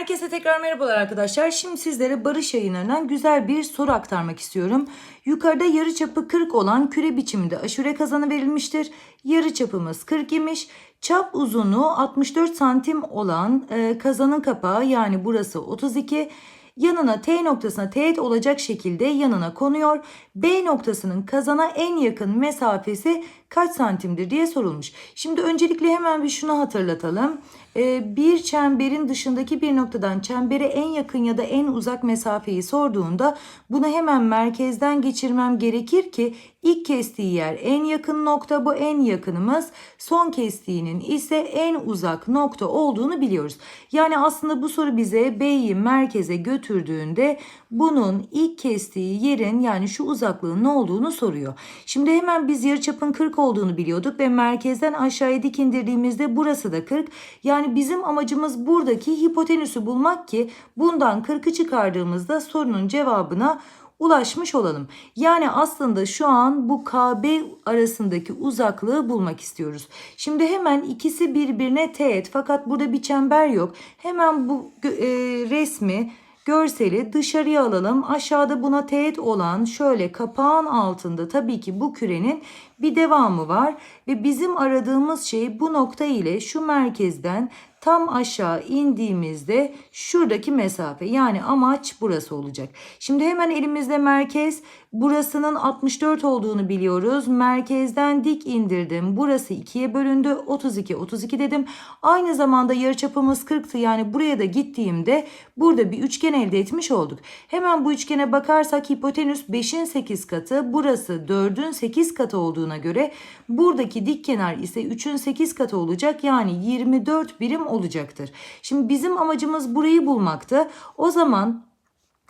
Herkese tekrar merhabalar arkadaşlar. Şimdi sizlere Barış yayınlarından güzel bir soru aktarmak istiyorum. Yukarıda yarı çapı 40 olan küre biçiminde aşure kazanı verilmiştir. Yarı çapımız 40 imiş. Çap uzunluğu 64 santim olan e, kazanın kapağı yani burası 32. Yanına T noktasına teğet olacak şekilde yanına konuyor. B noktasının kazana en yakın mesafesi kaç santimdir diye sorulmuş. Şimdi öncelikle hemen bir şunu hatırlatalım. Ee, bir çemberin dışındaki bir noktadan çembere en yakın ya da en uzak mesafeyi sorduğunda bunu hemen merkezden geçirmem gerekir ki ilk kestiği yer en yakın nokta bu en yakınımız son kestiğinin ise en uzak nokta olduğunu biliyoruz. Yani aslında bu soru bize B'yi merkeze götürdüğünde bunun ilk kestiği yerin yani şu uzaklığın ne olduğunu soruyor. Şimdi hemen biz yarıçapın 40 olduğunu biliyorduk ve merkezden aşağıya dik indirdiğimizde burası da 40. Yani bizim amacımız buradaki hipotenüsü bulmak ki bundan 40'ı çıkardığımızda sorunun cevabına ulaşmış olalım. Yani aslında şu an bu KB arasındaki uzaklığı bulmak istiyoruz. Şimdi hemen ikisi birbirine teğet fakat burada bir çember yok. Hemen bu e, resmi görseli dışarıya alalım. Aşağıda buna teğet olan şöyle kapağın altında tabii ki bu kürenin bir devamı var ve bizim aradığımız şey bu nokta ile şu merkezden tam aşağı indiğimizde şuradaki mesafe yani amaç burası olacak. Şimdi hemen elimizde merkez burasının 64 olduğunu biliyoruz. Merkezden dik indirdim. Burası 2'ye bölündü. 32 32 dedim. Aynı zamanda yarıçapımız 40'tı. Yani buraya da gittiğimde burada bir üçgen elde etmiş olduk. Hemen bu üçgene bakarsak hipotenüs 5'in 8 katı. Burası 4'ün 8 katı olduğuna göre buradaki dik kenar ise 3'ün 8 katı olacak. Yani 24 birim olacaktır. Şimdi bizim amacımız burayı bulmaktı. O zaman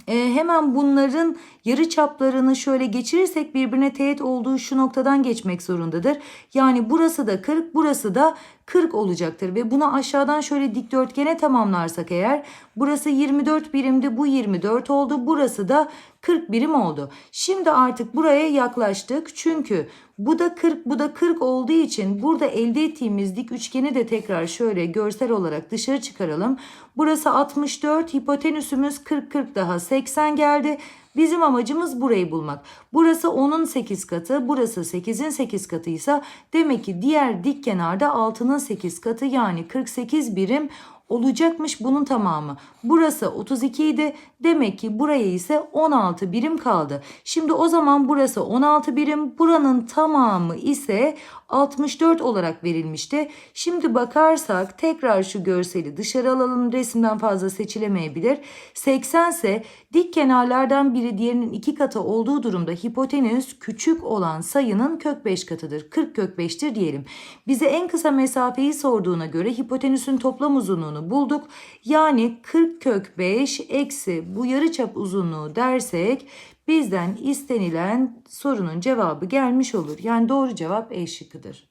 e, hemen bunların yarı çaplarını şöyle geçirirsek birbirine teğet olduğu şu noktadan geçmek zorundadır. Yani burası da 40, burası da 40 olacaktır ve bunu aşağıdan şöyle dikdörtgene tamamlarsak eğer burası 24 birimdi bu 24 oldu burası da 40 birim oldu. Şimdi artık buraya yaklaştık çünkü bu da 40 bu da 40 olduğu için burada elde ettiğimiz dik üçgeni de tekrar şöyle görsel olarak dışarı çıkaralım. Burası 64 hipotenüsümüz 40 40 daha 80 geldi. Bizim amacımız burayı bulmak. Burası 10'un 8 katı, burası 8'in 8 katıysa demek ki diğer dik kenarda 6'nın 8 katı yani 48 birim olacakmış bunun tamamı. Burası 32 idi. Demek ki buraya ise 16 birim kaldı. Şimdi o zaman burası 16 birim. Buranın tamamı ise 64 olarak verilmişti. Şimdi bakarsak tekrar şu görseli dışarı alalım. Resimden fazla seçilemeyebilir. 80 ise dik kenarlardan biri diğerinin iki katı olduğu durumda hipotenüs küçük olan sayının kök 5 katıdır. 40 kök 5'tir diyelim. Bize en kısa mesafeyi sorduğuna göre hipotenüsün toplam uzunluğunu bulduk. Yani 40 kök 5 eksi bu yarıçap uzunluğu dersek bizden istenilen sorunun cevabı gelmiş olur. Yani doğru cevap E şıkkıdır.